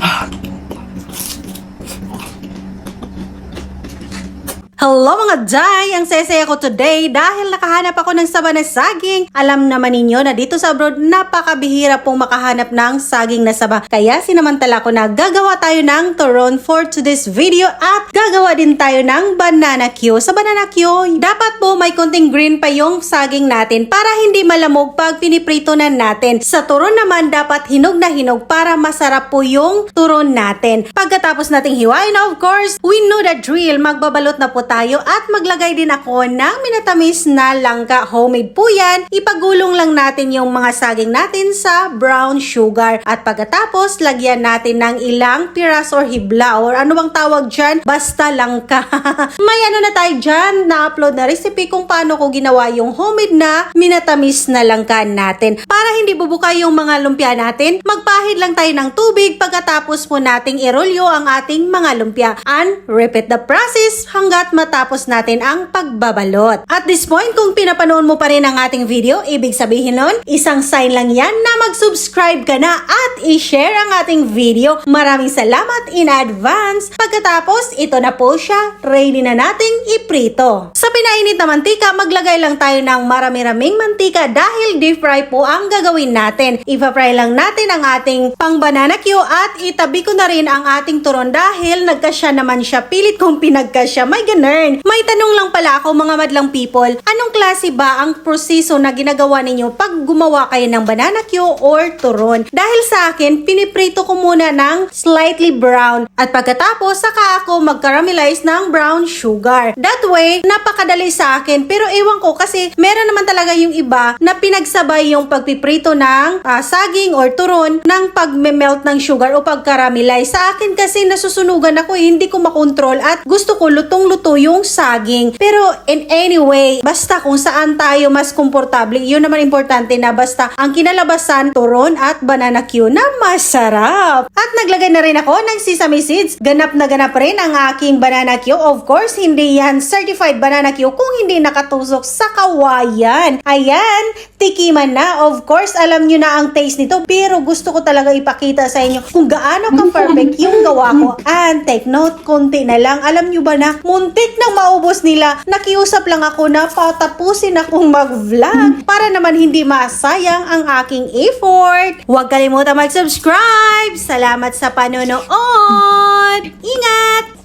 あ Hello mga Day! Ang sesaya ko today dahil nakahanap ako ng saba na saging. Alam naman ninyo na dito sa abroad napakabihira pong makahanap ng saging na saba. Kaya sinamantala ko na gagawa tayo ng turon for today's video at gagawa din tayo ng banana Q. Sa banana Q, dapat po may konting green pa yung saging natin para hindi malamog pag piniprito na natin. Sa turon naman dapat hinog na hinog para masarap po yung turon natin. Pagkatapos nating hiwain, of course, we know the drill. Magbabalot na po tayo at maglagay din ako ng minatamis na langka. Homemade po yan. Ipagulong lang natin yung mga saging natin sa brown sugar. At pagkatapos, lagyan natin ng ilang piras or hibla or ano bang tawag dyan? Basta langka. May ano na tayo dyan, na-upload na recipe kung paano ko ginawa yung homemade na minatamis na langka natin. Para hindi bubuka yung mga lumpia natin, magpahid lang tayo ng tubig pagkatapos po nating irolyo ang ating mga lumpia. And repeat the process hanggat matapos natin ang pagbabalot. At this point, kung pinapanood mo pa rin ang ating video, ibig sabihin nun, isang sign lang yan na mag-subscribe ka na at i-share ang ating video. Maraming salamat in advance. Pagkatapos, ito na po siya. Ready na nating iprito. Sa pinainit na mantika, maglagay lang tayo ng marami-raming mantika dahil deep fry po ang gagawin natin. Ipa-fry lang natin ang ating pang banana Q at itabi ko na rin ang ating turon dahil nagkasya naman siya. Pilit kong pinagkasya. May ganun. May tanong lang pala ako mga madlang people. Anong klase ba ang proseso na ginagawa ninyo pag gumawa kayo ng banana Q or turon? Dahil sa akin, piniprito ko muna ng slightly brown at pagkatapos saka ako mag-caramelize ng brown sugar. That way, napakadali sa akin. Pero ewan ko kasi meron naman talaga yung iba na pinagsabay yung pagpiprito ng ah, saging or turon ng pag-melt ng sugar o pag-caramelize. Sa akin kasi nasusunugan ako, eh, hindi ko makontrol at gusto ko lutong-luto yung saging. Pero in any way, basta kung saan tayo mas komportable, yun naman importante na basta ang kinalabasan, turon at banana Q na masarap. At naglagay na rin ako ng sesame seeds. Ganap na ganap rin ang aking banana Q. Of course, hindi yan certified banana Q kung hindi nakatusok sa kawayan. Ayan, tikiman na. Of course, alam nyo na ang taste nito. Pero gusto ko talaga ipakita sa inyo kung gaano ka-perfect yung gawa ko. And take note, konti na lang. Alam nyo ba na, muntik nang maubos nila. Nakiusap lang ako na patapusin akong mag-vlog para naman hindi masayang ang aking effort. Huwag kalimutan mag-subscribe. Salamat sa panonood. Ingat!